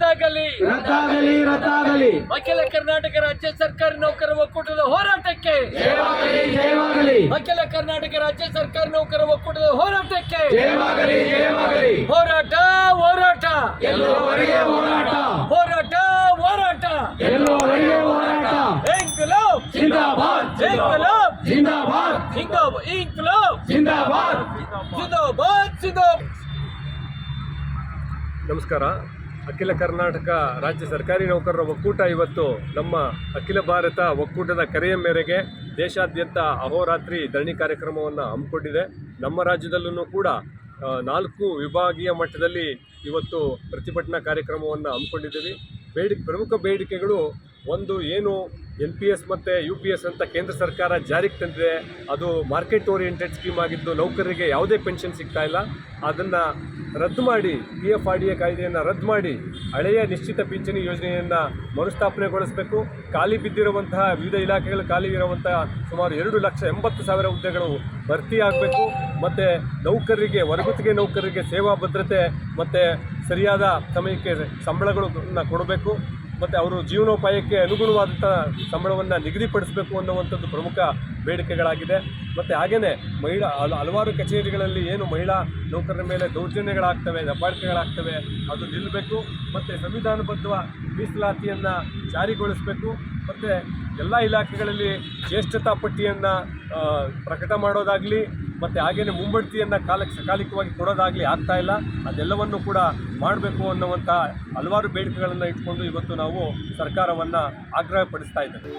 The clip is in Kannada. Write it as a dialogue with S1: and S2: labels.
S1: ರದ್ದಾಗಲಿ.
S2: ರದ್ದಾಗಲಿ ರದ್ದಾಗಲಿ.
S1: ಅಖಿಲ ಕರ್ನಾಟಕ ರಾಜ್ಯ ಸರ್ಕಾರಿ ನೌಕರ ಒಕ್ಕೂಟದ ಹೋರಾಟಕ್ಕೆ.
S2: ಜಯವಾಗಲಿ ಜಯವಾಗಲಿ.
S1: ಅಖಿಲ ಕರ್ನಾಟಕ ರಾಜ್ಯ ಸರ್ಕಾರಿ ನೌಕರ ಒಕ್ಕೂಟದ ಹೋರಾಟಕ್ಕೆ.
S2: ಜಯವಾಗಲಿ ಜಯವಾಗಲಿ.
S1: ಹೋರಾಟ ಹೋರಾಟ.
S2: ಎಲ್ಲೋವರೆಗೆ ಹೋರಾಟ.
S1: ಹೋರಾಟ ಹೋರಾಟ.
S2: ಎಲ್ಲೋವರೆಗೆ ಹೋರಾಟ. ಜಿಂದಾಬಾದ್. ಜಿಂದಾಬಾದ್ ಜಿಂದಾಬಾದ್.
S3: ನಮಸ್ಕಾರ. ಅಖಿಲ ಕರ್ನಾಟಕ ರಾಜ್ಯ ಸರ್ಕಾರಿ ನೌಕರರ ಒಕ್ಕೂಟ ಇವತ್ತು ನಮ್ಮ ಅಖಿಲ ಭಾರತ ಒಕ್ಕೂಟದ ಕರೆಯ ಮೇರೆಗೆ ದೇಶಾದ್ಯಂತ ಅಹೋರಾತ್ರಿ ಧರಣಿ ಕಾರ್ಯಕ್ರಮವನ್ನು ಹಮ್ಮಿಕೊಂಡಿದೆ. ನಮ್ಮ ರಾಜ್ಯದಲ್ಲೂ ಕೂಡ ನಾಲ್ಕು ವಿಭಾಗೀಯ ಮಟ್ಟದಲ್ಲಿ ಇವತ್ತು ಪ್ರತಿಭಟನಾ ಕಾರ್ಯಕ್ರಮವನ್ನು ಹಮ್ಮಿಕೊಂಡಿದ್ದೀವಿ. ಬೇಡಿಕೆ ಪ್ರಮುಖ ಬೇಡಿಕೆಗಳು ಒಂದು ಏನು ಎನ್ ಪಿ ಎಸ್ ಮತ್ತು ಯು ಪಿ ಎಸ್ ಅಂತ ಕೇಂದ್ರ ಸರ್ಕಾರ ಜಾರಿಗೆ ತಂದಿದೆ. ಅದು ಮಾರ್ಕೆಟ್ ಓರಿಯೆಂಟೆಡ್ ಸ್ಕೀಮ್ ಆಗಿದ್ದು ನೌಕರರಿಗೆ ಯಾವುದೇ ಪೆನ್ಷನ್ ಸಿಗ್ತಾ ಇಲ್ಲ. ಅದನ್ನು ರದ್ದು ಮಾಡಿ P F R D A ಕಾಯ್ದೆಯನ್ನು ರದ್ದು ಮಾಡಿ, ಹಳೆಯ ನಿಶ್ಚಿತ ಪಿಂಚಣಿ ಯೋಜನೆಯನ್ನು ಮರುಸ್ಥಾಪನೆಗೊಳಿಸಬೇಕು. ಖಾಲಿ ಬಿದ್ದಿರುವಂತಹ ವಿವಿಧ ಇಲಾಖೆಗಳು ಖಾಲಿ ಇರುವಂತಹ ಸುಮಾರು ಎರಡು ಲಕ್ಷ ಎಂಬತ್ತು ಸಾವಿರ ಹುದ್ದೆಗಳು ಭರ್ತಿಯಾಗಬೇಕು ಮತ್ತು ನೌಕರರಿಗೆ ಹೊರಗುತ್ತಿಗೆ ನೌಕರರಿಗೆ ಸೇವಾ ಭದ್ರತೆ ಮತ್ತು ಸರಿಯಾದ ಸಮಯಕ್ಕೆ ಸಂಬಳಗಳನ್ನು ಕೊಡಬೇಕು. ಮತ್ತು ಅವರು ಜೀವನೋಪಾಯಕ್ಕೆ ಅನುಗುಣವಾದಂಥ ಸಂಬಳವನ್ನು ನಿಗದಿಪಡಿಸಬೇಕು ಅನ್ನುವಂಥದ್ದು ಪ್ರಮುಖ ಬೇಡಿಕೆಗಳಾಗಿದೆ. ಮತ್ತು ಹಾಗೆಯೇ ಮಹಿಳಾ ಹಲ, ಹಲವಾರು ಕಚೇರಿಗಳಲ್ಲಿ ಏನು ಮಹಿಳಾ ನೌಕರರ ಮೇಲೆ ದೌರ್ಜನ್ಯಗಳಾಗ್ತವೆ, ದಬ್ಬಾಳಿಕೆಗಳಾಗ್ತವೆ, ಅದು ನಿಲ್ಲಬೇಕು. ಮತ್ತು ಸಂವಿಧಾನಬದ್ಧ ಮೀಸಲಾತಿಯನ್ನು ಜಾರಿಗೊಳಿಸಬೇಕು. ಮತ್ತು ಎಲ್ಲ ಇಲಾಖೆಗಳಲ್ಲಿ ಜ್ಯೇಷ್ಠತಾ ಪಟ್ಟಿಯನ್ನು ಪ್ರಕಟ ಮಾಡೋದಾಗಲಿ ಮತ್ತು ಹಾಗೆಯೇ ಮುಂಬಡ್ತಿಯನ್ನು ಕಾಲಕ್ಕೆ ಸಕಾಲಿಕವಾಗಿ ಕೊಡೋದಾಗಲಿ ಆಗ್ತಾ ಇಲ್ಲ. ಅದೆಲ್ಲವನ್ನು ಕೂಡ ಮಾಡಬೇಕು ಅನ್ನುವಂಥ ಹಲವಾರು ಬೇಡಿಕೆಗಳನ್ನು ಇಟ್ಕೊಂಡು ಇವತ್ತು ನಾವು ಸರ್ಕಾರವನ್ನು ಆಗ್ರಹಪಡಿಸ್ತಾ ಇದ್ದೇವೆ.